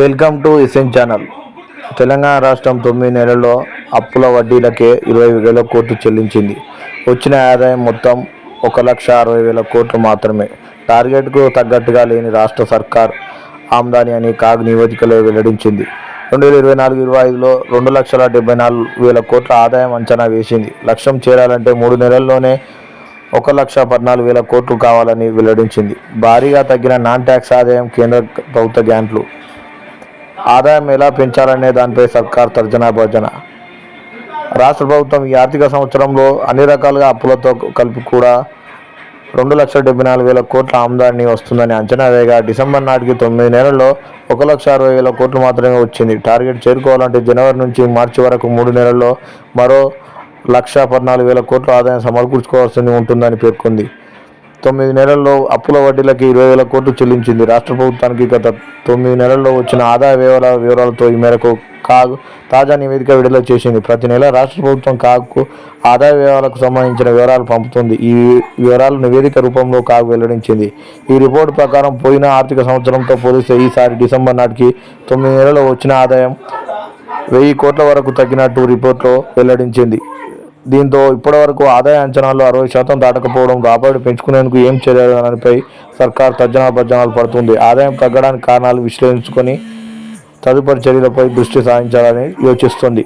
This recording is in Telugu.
Welcome to SN channel. Telangana రాష్ట్రం తొమ్మిది నెలల్లో అప్పుల వడ్డీలకే ఇరవై వేల కోట్లు చెల్లించింది. వచ్చిన ఆదాయం మొత్తం ఒక లక్ష అరవై వేల కోట్లు మాత్రమే. టార్గెట్కు తగ్గట్టుగా లేని రాష్ట్ర సర్కార్ ఆమ్దాని అని కాగ్ నివేదికలో వెల్లడించింది. రెండు వేల ఇరవై నాలుగు ఇరవై ఐదులో రెండు లక్షల డెబ్బై నాలుగు వేల కోట్ల ఆదాయం అంచనా వేసింది. లక్ష్యం చేరాలంటే మూడు నెలల్లోనే ఒక లక్ష పద్నాలుగు వేల కోట్లు కావాలని వెల్లడించింది. భారీగా తగ్గిన నాన్ ట్యాక్స్ ఆదాయం కేంద్ర ప్రభుత్వ గ్యాంట్లు. ఆదాయం ఎలా పెంచాలనే దానిపై సర్కార్ తర్జనా భర్జన రాష్ట్ర ప్రభుత్వం ఈ ఆర్థిక సంవత్సరంలో అన్ని రకాలుగా అప్పులతో కలిపి కూడా రెండు లక్షల డెబ్బై నాలుగు వేల కోట్ల ఆమదాన్ని వస్తుందని అంచనా వేయగా డిసెంబర్ నాటికి తొమ్మిది నెలల్లో ఒక లక్ష అరవై వేల కోట్లు మాత్రమే వచ్చింది. టార్గెట్ చేరుకోవాలంటే జనవరి నుంచి మార్చి వరకు మూడు నెలల్లో మరో లక్ష పద్నాలుగు వేల కోట్ల ఆదాయం సమకూర్చుకోవాల్సి ఉంటుందని పేర్కొంది. తొమ్మిది నెలల్లో అప్పుల వడ్డీలకి ఇరవై వేల కోట్లు చెల్లించింది. రాష్ట్ర ప్రభుత్వానికి గత తొమ్మిది నెలల్లో వచ్చిన ఆదాయ వివరాల వివరాలతో ఈ మేరకు కాగ్ తాజా నివేదిక విడుదల చేసింది. ప్రతి నెల రాష్ట్ర ప్రభుత్వం కాగ్కు ఆదాయ వివరాలకు సంబంధించిన వివరాలు పంపుతుంది. ఈ వివరాలు నివేదిక రూపంలో కాగ్ వెల్లడించింది. ఈ రిపోర్టు ప్రకారం పోయిన ఆర్థిక సంవత్సరంతో పోలిస్తే ఈసారి డిసెంబర్ నాటికి తొమ్మిది నెలల్లో వచ్చిన ఆదాయం వెయ్యి కోట్ల వరకు తగ్గినట్టు రిపోర్ట్లో వెల్లడించింది. దీంతో ఇప్పటివరకు ఆదాయ అంచనాలు అరవై శాతం దాటకపోవడం రాబడి పెంచుకునేందుకు ఏం చర్యలు దానిపై సర్కార్ తర్జనా భర్జనాలు పడుతుంది. ఆదాయం తగ్గడానికి కారణాలు విశ్లేషించుకొని తదుపరి చర్యలపై దృష్టి సారించాలని యోచిస్తుంది.